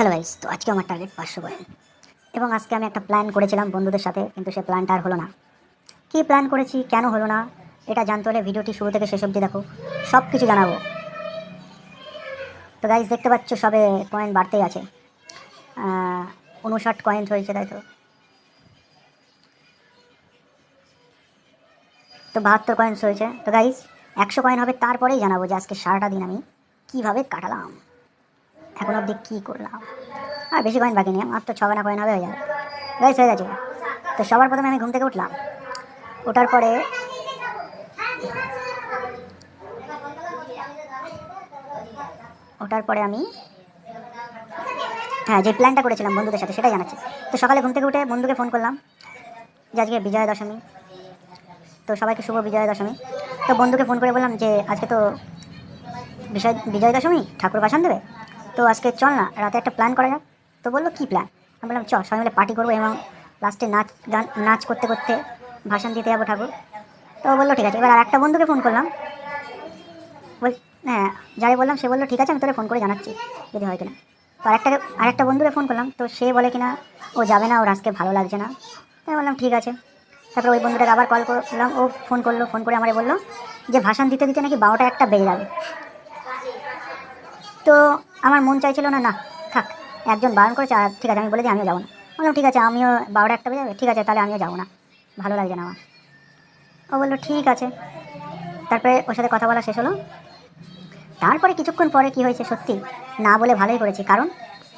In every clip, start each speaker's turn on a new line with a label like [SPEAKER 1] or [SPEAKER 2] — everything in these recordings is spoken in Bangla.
[SPEAKER 1] হ্যালো গাইস তো আজকে আমার টার্গেট পাঁচশো কয়েন এবং আজকে আমি একটা প্ল্যান করেছিলাম বন্ধুদের সাথে, কিন্তু সে প্ল্যানটা আর হলো না। কী প্ল্যান করেছি, কেন হলো না, এটা জানতে হলে ভিডিওটি শুরু থেকে শেষ অবধি দেখো সব কিছু জানাব। তো গাইস দেখতে পাচ্ছ সবে কয়েন বাড়তেই আছে। উনষাট কয়েন হয়েছে, তাই তো? তো বাহাত্তর কয়েন্স হয়েছে। তো গাইস একশো কয়েন হবে, তারপরেই জানাব যে আজকে সারাটা দিন আমি কীভাবে কাটালাম। এখন অবধি কী করলাম? আর বেশি কয়েন বাকি নেই, মাত্র ছখানা কয়েন হবে হয়ে যাবে। গাইস হয়ে গেছে। তো সবার প্রথমে আমি ঘুম থেকে উঠলাম। ওঠার পরে ওঠার পরে আমি হ্যাঁ যে প্ল্যানটা করেছিলাম বন্ধুদের সাথে, সেটাই জানাচ্ছি। তো সকালে ঘুম থেকে উঠে বন্ধুকে ফোন করলাম যে আজকে বিজয়া দশমী। তো সবাইকে শুভ বিজয়া দশমী। তো বন্ধুকে ফোন করে বললাম যে, আজকে তো বিজয় বিজয় দশমী? ঠাকুর ভাসান দেবে? তো আজকে চল না, রাতে একটা প্ল্যান করা যাক। তো বলল, কী প্ল্যান আমি বললাম চ সবাই মিলে পার্টি করব এবং লাস্টে নাচ, গান, নাচ করতে করতে ভাষণ দিতে যাব ঠাকুর। তো বলল, ঠিক আছে। এবার আর একটা বন্ধুকে ফোন করলাম। বল হ্যাঁ যাই বললাম সে বলল, ঠিক আছে, আমি তোরে ফোন করে জানাচ্ছি, যদি হয় কিনা। তো আরেকটা আরেকটা বন্ধুকে ফোন করলাম, তো সে বলে কিনা, ও যাবে না, ওর আজকে ভালো লাগছে না। তাই বললাম, ঠিক আছে। তারপরে ওই বন্ধুটাকে আবার কল করলাম, ও ফোন করল ফোন করে আমারে বলল যে ভাষণ দিতে দিতে নাকি বারোটা একটা বেজে যাবে। তো আমার মন চাইছিল না না, থাক, একজন বারণ করেছে, আর ঠিক আছে, আমি বলে দিই, আমিও যাব না। বললাম, ঠিক আছে, আমিও বারোটা একটা বেজে ঠিক আছে, তাহলে আমিও যাব না। ভালো লাগছে না আমার। ও বলল, ঠিক আছে। তারপরে ওর সাথে কথা বলা শেষ হলো। তারপরে কিছুক্ষণ পরে কি হয়েছে সত্যি? না বলে ভালোই করেছি, কারণ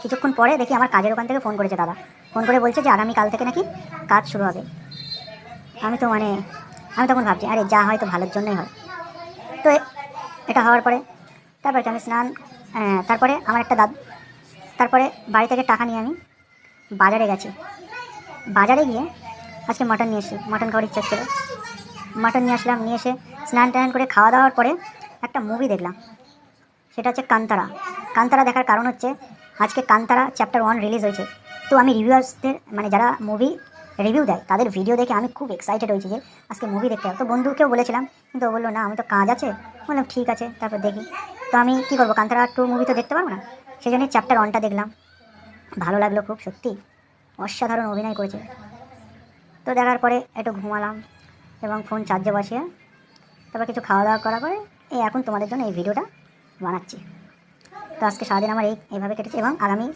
[SPEAKER 1] কিছুক্ষণ পরে দেখি আমার কাজের ওখান থেকে ফোন করেছে দাদা। ফোন করে বলছে যে আগামীকাল থেকে নাকি কাজ শুরু হবে। আমি তো মানে আমি তখন ভাবছি, আরে যা হয় তো ভালোর জন্যই হয়। তো এটা হওয়ার পরে তারপরে আমি স্নান তারপরে আমার একটা দাদু, তারপরে বাড়ি থেকে টাকা নিয়ে আমি বাজারে গেছি। বাজারে গিয়ে আজকে মাটন নিয়ে এসেছি মাটন খাওয়ার ইচ্ছা ছিল। মাটন নিয়ে আসলাম, নিয়ে এসে স্নান টান করে খাওয়া দাওয়ার পরে একটা মুভি দেখলাম। সেটা হচ্ছে কান্তারা। কান্তারা দেখার কারণ হচ্ছে আজকে কান্তারা চ্যাপ্টার ওয়ান রিলিজ হয়েছে। তো আমি রিভিউয়ার্সদের মানে যারা মুভি রিভিউ দেয়, তাদের ভিডিও দেখে আমি খুব এক্সাইটেড হয়েছি যে আজকে মুভি দেখতে হবে তো বন্ধুকেও বলেছিলাম, কিন্তু ও বলল, না, আমি তো কাজ আছে। বললাম, ঠিক আছে, তারপর দেখি। তো আমি কী করব? কান্তারা টু মুভি তো দেখতে পারব না? সেই জন্যই চ্যাপ্টার ওয়ানটা দেখলাম। ভালো লাগল খুব, সত্যি। অসাধারণ অভিনয় করেছে। তো দেখার পরে একটু ঘুমালাম এবং ফোন চার্জে বসিয়ে তারপর কিছু খাওয়া দাওয়া করার পরে এই এখন তোমাদের জন্য এই ভিডিওটা বানাচ্ছি। তো আজকে সারাদিন আমার এই, এইভাবে কেটেছে এবং আগামী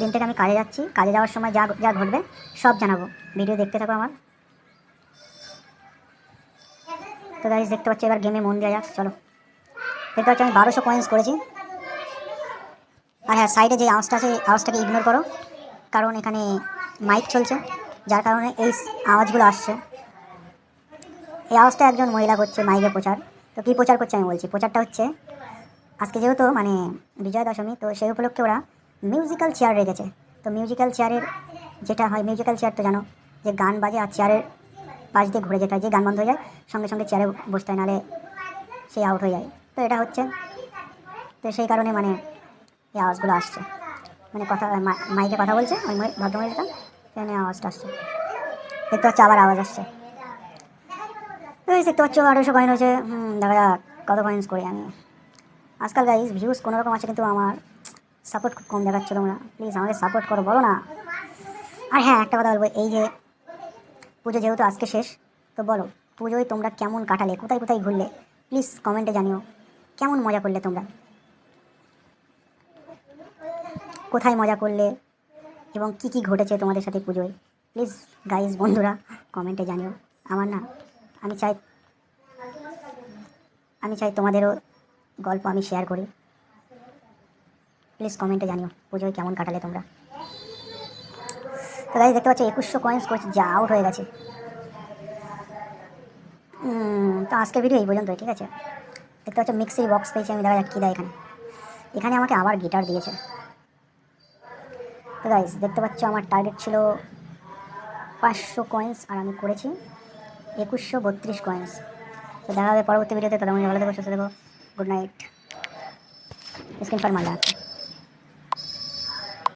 [SPEAKER 1] দিন থেকে আমি কাজে যাচ্ছি। কাজে যাওয়ার সময় যা যা ঘটবে সব জানাব। ভিডিও দেখতে থাকো আমার। তো গাইজ দেখতে পাচ্ছি, এবার গেমে মন দেওয়া যাক, চলো। দেখতে পাচ্ছি আমি বারোশো কয়েন্স করেছি। আর হ্যাঁ সাইডে যে আওয়াজটা আছে আওয়াজটাকে ইগনোর করো। কারণ এখানে মাইক চলছে, যার কারণে এই আওয়াজগুলো আসছে। এই আওয়াজটা একজন মহিলা করছে মাইকে প্রচার। তো কী প্রচার করছে আমি বলছি, প্রচারটা হচ্ছে, আজকে যেহেতু মানে বিজয়া দশমী তো সেই উপলক্ষে ওরা মিউজিক্যাল চেয়ার রেখেছে। তো মিউজিক্যাল চেয়ারের যেটা হয় মিউজিক্যাল চেয়ার তো জানো, যে গান বাজে আর চেয়ারের পাশ দিয়ে ঘুরে যেতে হয়। যে গান বন্ধ হয়ে যায়, সঙ্গে সঙ্গে চেয়ারে বসতে হয়, নাহলে সে আউট হয়ে যায়। তো এটা হচ্ছে। তো সেই কারণে মানে এই আওয়াজগুলো আসছে। মানে কথা মাইকে কথা বলছে, ওই মহি- ভদ্রমহিলাটা, সেখানে আওয়াজটা আসছে। দেখতে পাচ্ছি আবার আওয়াজ আসছে। দেখতে পাচ্ছ আড়াইশো কয়েন হয়েছে। দেখা যাক কত কয়েন্স করি আমি। আজকাল গাইজ ভিউজ কোনো রকম আছে কিন্তু আমার সাপোর্ট খুব কম দেখাচ্ছ তোমরা। প্লিজ আমাকে সাপোর্ট করো, বলো না। আর হ্যাঁ একটা কথা বলব, এই যে পুজো যেহেতু আজকে শেষ, তো বলো, পুজোয় তোমরা কেমন কাটালে? কোথায় কোথায় ঘুরলে? প্লিজ কমেন্টে জানিও। কেমন মজা করলে তোমরা? কোথায় মজা করলে? এবং কি কি ঘটেছে তোমাদের সাথে পুজোয়? প্লিজ গাইজ বন্ধুরা, কমেন্টে জানিও। আমার না, আমি চাই আমি চাই তোমাদেরও গল্প আমি শেয়ার করি। প্লিজ কমেন্টে জানিও, পুজোয় কেমন কাটালে তোমরা? তো গাইজ দেখতে পাচ্ছি, একুশশো কয়েন্স করছি, যা আউট হয়ে গেছে। তো আজকের ভিডিও এই পর্যন্তই, ঠিক আছে? দেখতে পাচ্ছ মিক্সির বক্স পেয়েছি আমি দেখা যাক কী দেয় এখানে? এখানে আমাকে আবার গিটার দিয়েছে। তো গাইজ দেখতে পাচ্ছ, আমার টার্গেট ছিল পাঁচশো কয়েন্স আর আমি করেছি একুশশো বত্রিশ কয়েন্স তো দেখা হবে পরবর্তী ভিডিওতে মধ্যে ভালো থেকো, সুস্থ থেকো গুড নাইট স্ক্রিন ফার